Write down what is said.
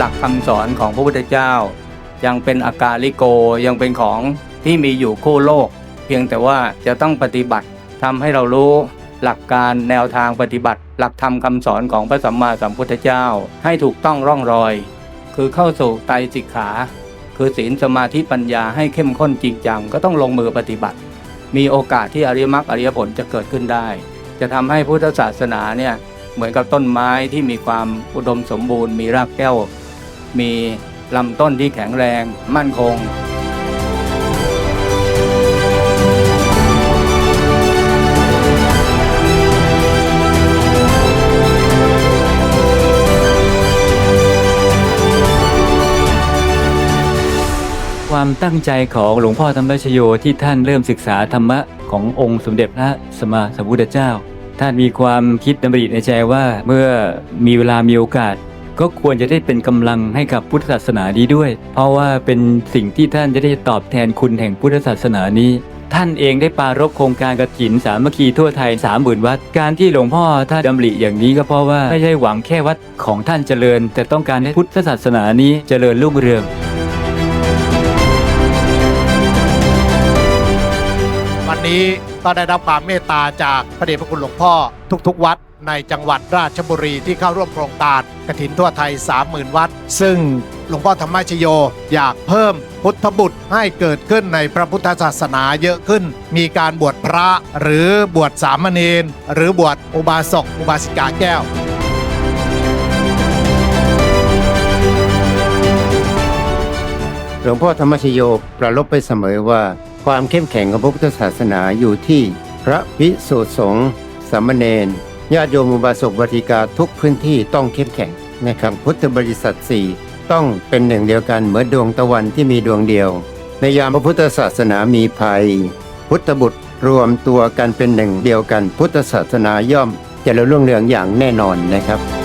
ลักคำสอนของพระพุทธเจ้า ยังเป็นอากาลิโกยังเป็นของที่มีอยู่คู่โลก เพียงแต่ว่าจะต้องปฏิบัติทำให้เรารู้หลักการแนวทางปฏิบัติ หลักธรรมคำสอนของพระสัมมาสัมพุทธเจ้า ให้ถูกต้องร่องรอย คือเข้าสู่ไตรสิกขา คือศีลสมาธิปัญญาให้เข้มข้นจริงจังก็ต้องลงมือปฏิบัติ มีโอกาสที่อริยมรรคอริยผลจะเกิดขึ้นได้ จะทำให้พุทธศาสนาเนี่ยเหมือนกับต้นไม้ที่มีความอุดมสมบูรณ์มีรากแก้ว มีลำต้นที่แข็งแรงมั่นคง ความตั้งใจของหลวงพ่อธรรมชโยที่ท่านเริ่มศึกษาธรรมะขององค์สมเด็จพระสัมมาสัมพุทธเจ้า ท่านมีความคิดดำริในใจว่าเมื่อมีเวลามีโอกาส ก็ควรจะได้เป็นกำลังให้กับพุทธศาสนานี้ด้วย เพราะว่าเป็นสิ่งที่ท่านจะได้ตอบแทนคุณแห่งพุทธศาสนานี้ ท่านเองได้ปรารบโครงการกระถินสามัคคีทั่วไทย30,000วัด การที่หลวงพ่อท่านดำริอย่างนี้ก็เพราะว่าไม่ใช่หวังแค่วัดของท่านเจริญ แต่ต้องการให้พุทธศาสนานี้เจริญรุ่งเรือง นี้ก็ได้รับความเมตตาจากพระเดชพระคุณหลวงพ่อ ทุกๆ วัดในจังหวัดราชบุรีที่เข้าร่วมโครงการกฐินทั่วไทย 30,000 วัด ซึ่งหลวงพ่อธรรมชโย อยากเพิ่มพุทธบุตรให้เกิดขึ้นในพระพุทธศาสนาเยอะขึ้น มีการบวชพระหรือบวชสามเณรหรือบวชอุบาสกอุบาสิกาแก้วหลวงพ่อธรรมชโยประลบไปเสมอว่า ความเข้มแข็งของพระพุทธศาสนาอยู่ที่พระภิกษุสงฆ์สามเณรญาติโยมอุบาสกบริกาทุกพื้นที่ต้องเข้มแข็งนะครับพุทธบริษัทสี่ต้องเป็นหนึ่งเดียวกันเหมือนดวงตะวันที่มีดวงเดียว ในยามพระพุทธศาสนามีภัย พุทธบุตรรวมตัวกันเป็นหนึ่งเดียวกัน พุทธศาสนาย่อมจริญรุ่งเรืองอย่างแน่นอนนะครับ